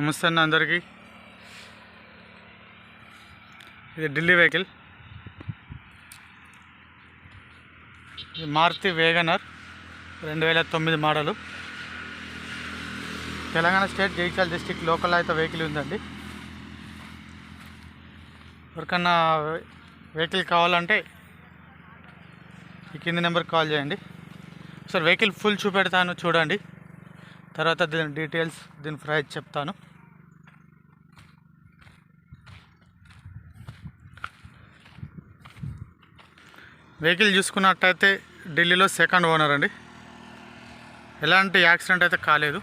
నమస్తే అన్న అందరికీ. ఇది ఢిల్లీ వెహికల్. ఇది మారుతి వేగనర్ రెండు వేల తొమ్మిది మోడలు. తెలంగాణ స్టేట్ జైచాల్ డిస్టిక్ లోకల్ అయితే వెహికల్ ఉందండి. ఎవరికన్నా వెహికల్ కావాలంటే ఈ కింది నెంబర్కి కాల్ చేయండి. సార్ వెహికల్ ఫుల్ చూపెడతాను చూడండి. తర్వాత దీని డీటెయిల్స్ దీని ప్రైస్ చెప్తాను. వెహికల్ చూసుకున్నట్టయితే ఢిల్లీలో సెకండ్ ఓనర్ అండి. ఎలాంటి యాక్సిడెంట్ అయితే కాలేదు.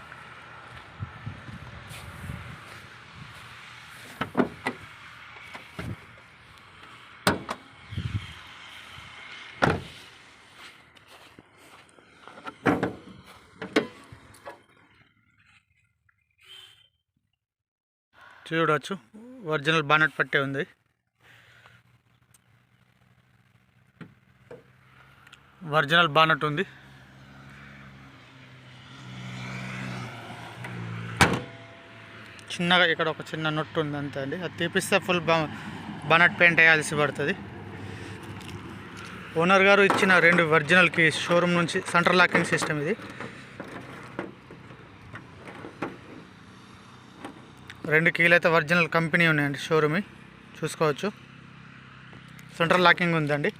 చూడవచ్చు ఒరిజినల్ బానెట్ పట్టే ఉంది. ఒరిజినల్ బానట్ ఉంది. చిన్నగా ఇక్కడ ఒక చిన్న నొట్టు ఉంది అంతే అండి. అది తీపిస్తే ఫుల్ బా పెయింట్ వేయాల్సి పడుతుంది. ఓనర్ గారు ఇచ్చిన రెండు ఒరిజినల్కి షోరూమ్ నుంచి సెంటర్ లాకింగ్ సిస్టమ్ ఇది. రెండు కీలు అయితే ఒరిజినల్ కంపెనీ ఉన్నాయండి షోరూమ్ చూసుకోవచ్చు. సెంట్రల్ లాకింగ్ ఉందండి.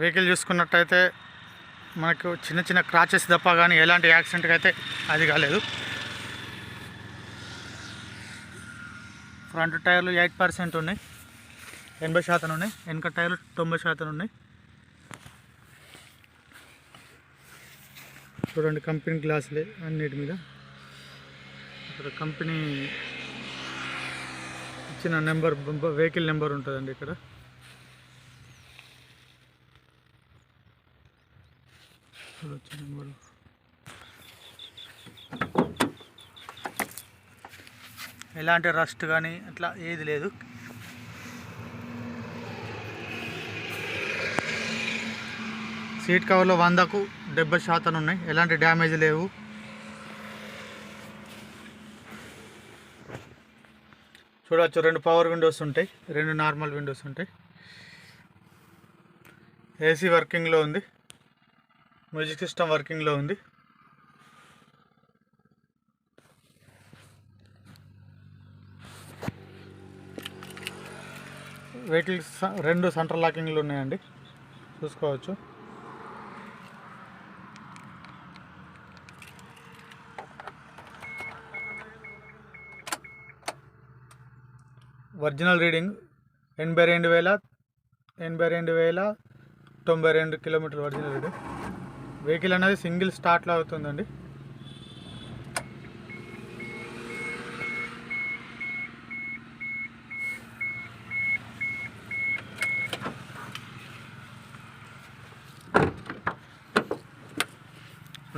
వెహికల్ చూసుకున్నట్టయితే మనకు చిన్న చిన్న క్రాచెస్ తప్ప కానీ ఎలాంటి యాక్సిడెంట్కి అయితే అది కాలేదు. ఫ్రంట్ టైర్లు ఎయిట్ పర్సెంట్ ఉన్నాయి. ఎనభై శాతం ఉన్నాయి. వెనక టైర్లు తొంభై శాతం ఉన్నాయి. చూడండి కంపెనీ గ్లాసులే అన్నిటి మీద. ఇక్కడ కంపెనీ ఇచ్చిన నెంబర్ వెహికల్ నెంబర్ ఉంటుందండి ఇక్కడ. చూడొచ్చు నెంబరు ఎలాంటి రస్ట్ కానీ అట్లా ఏది లేదు. సీట్ కవర్లో వందకు డెబ్బై శాతం ఉన్నాయి. ఎలాంటి డ్యామేజ్ లేవు. చూడవచ్చు రెండు పవర్ విండోస్ ఉంటాయి. రెండు నార్మల్ విండోస్ ఉంటాయి. ఏసీ వర్కింగ్లో ఉంది. మ్యూజిక్ సిస్టమ్ వర్కింగ్లో ఉంది. వెహికల్ రెండు సెంటర్ లాకింగ్లు ఉన్నాయండి. చూసుకోవచ్చు. ఒరిజినల్ రీడింగ్ ఎనభై రెండు వేల ఎనభై రెండు వేల తొంభై రెండు కిలోమీటర్లు ఒరిజినల్ రీడింగ్. వెహికల్ అనేది సింగిల్ స్టార్ట్లో అవుతుందండి.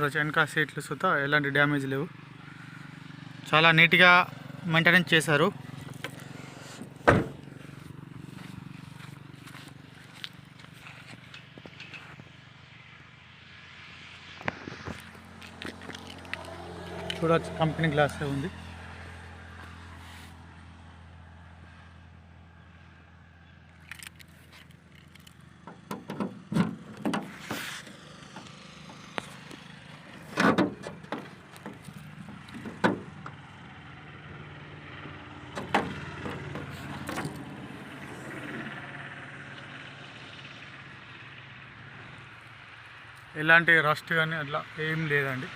రోజు వెనక సీట్లు సుతా ఎలాంటి డ్యామేజ్ లేవు. చాలా నీట్గా మెయింటెనెన్స్ చేశారు. చూడవచ్చు కంపెనీ గ్లాస్ ఉంది. ఎలాంటి రస్ట్ కానీ అట్లా ఏం లేదండి.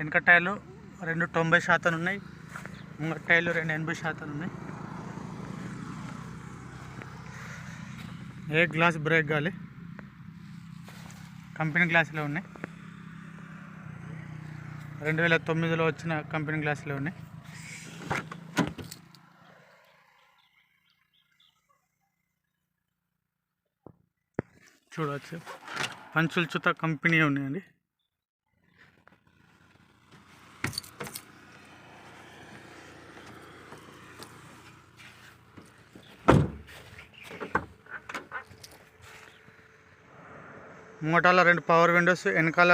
వెనక టైర్లు రెండు తొంభై శాతం ఉన్నాయి ముంగట టైర్లు రెండు ఎనభై శాతం ఉన్నాయి. ఏ గ్లాస్ బ్రేక్ గాలి కంపెనీ గ్లాసులో ఉన్నాయి. రెండు వేల తొమ్మిదిలో వచ్చిన కంపెనీ గ్లాసులో ఉన్నాయి. చూడవచ్చు పంచుల చుత కంపెనీ ఉన్నాయండి. మూటాల రెండు పవర్ విండోస్ వెనకాల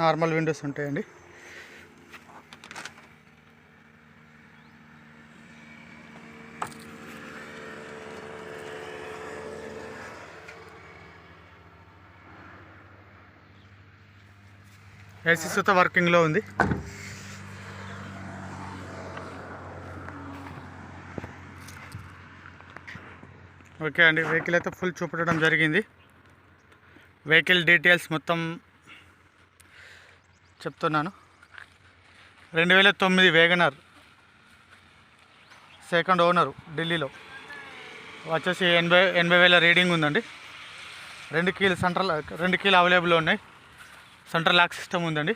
నార్మల్ విండోస్ ఉంటాయండి. ఏసీ సుత వర్కింగ్లో ఉంది. ఓకే అండి వెహికల్ అయితే ఫుల్ చూపెట్టడం జరిగింది. వెహికల్ డీటెయిల్స్ మొత్తం చెప్తున్నాను. రెండు వేల తొమ్మిది వేగనర్ సెకండ్ ఓనరు ఢిల్లీలో. వచ్చేసి ఎనభై ఎనభై వేల రీడింగ్ ఉందండి. రెండు కీలు సెంట్రల్ రెండు కీలు అవైలబుల్ ఉన్నాయి. సెంట్రల్ లాక్ సిస్టమ్ ఉందండి.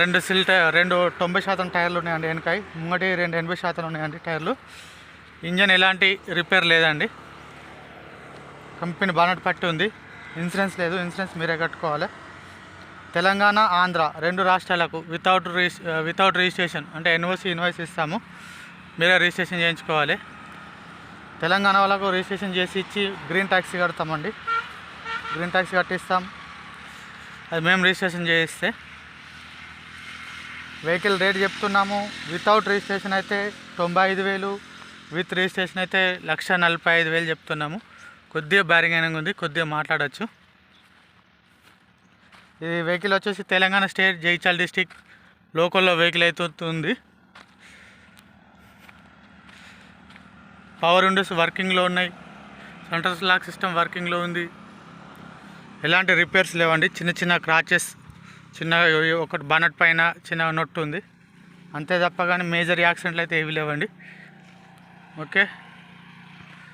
రెండు సిల్ టై రెండు తొంభై శాతం టైర్లు ఉన్నాయండి వెనకాయ. ముంగటి రెండు ఎనభై శాతం ఉన్నాయండి టైర్లు. ఇంజన్ ఎలాంటి రిపేర్ లేదండి. కంపెనీ బానట్ పట్టి ఉంది. ఇన్సూరెన్స్ లేదు. ఇన్సూరెన్స్ మీరే కట్టుకోవాలి. తెలంగాణ ఆంధ్ర రెండు రాష్ట్రాలకు వితౌట్ రిజిస్ వితౌట్ రిజిస్ట్రేషన్ అంటే ఎన్ఓసి ఇన్వాయిస్ ఇస్తాము. మీరే రిజిస్ట్రేషన్ చేయించుకోవాలి. తెలంగాణ వాళ్ళకు రిజిస్ట్రేషన్ చేసి ఇచ్చి గ్రీన్ ట్యాక్సీ కడతామండి. గ్రీన్ ట్యాక్సీ కట్టిస్తాం. అది మేము రిజిస్ట్రేషన్ చేయిస్తే. వెహికల్ రేట్ చెప్తున్నాము. వితౌట్ రిజిస్ట్రేషన్ అయితే తొంభై ఐదు వేలు విత్ రిజిస్ట్రేషన్ అయితే లక్ష నలభై ఐదు వేలు చెప్తున్నాము. కొద్దిగా బ్యారింగ్ ఉంది కొద్దిగా మాట్లాడచ్చు. ఈ వెహికల్ వచ్చేసి తెలంగాణ స్టేట్ జైచాల్ డిస్టిక్ లోకల్లో వెహికల్ అయితే ఉంది పవర్ విండోస్ వర్కింగ్లో ఉన్నాయి సెంట్రల్ లాక్ సిస్టమ్ వర్కింగ్లో ఉంది. ఎలాంటి రిపేర్స్ లేవండి చిన్న చిన్న క్రాచెస్ చిన్న ఒకటి బనట్ పైన చిన్న నొట్టు ఉంది. అంతే తప్ప కానీ మేజర్ యాక్సిడెంట్లు అయితే ఏవి లేవండి. ఓకే.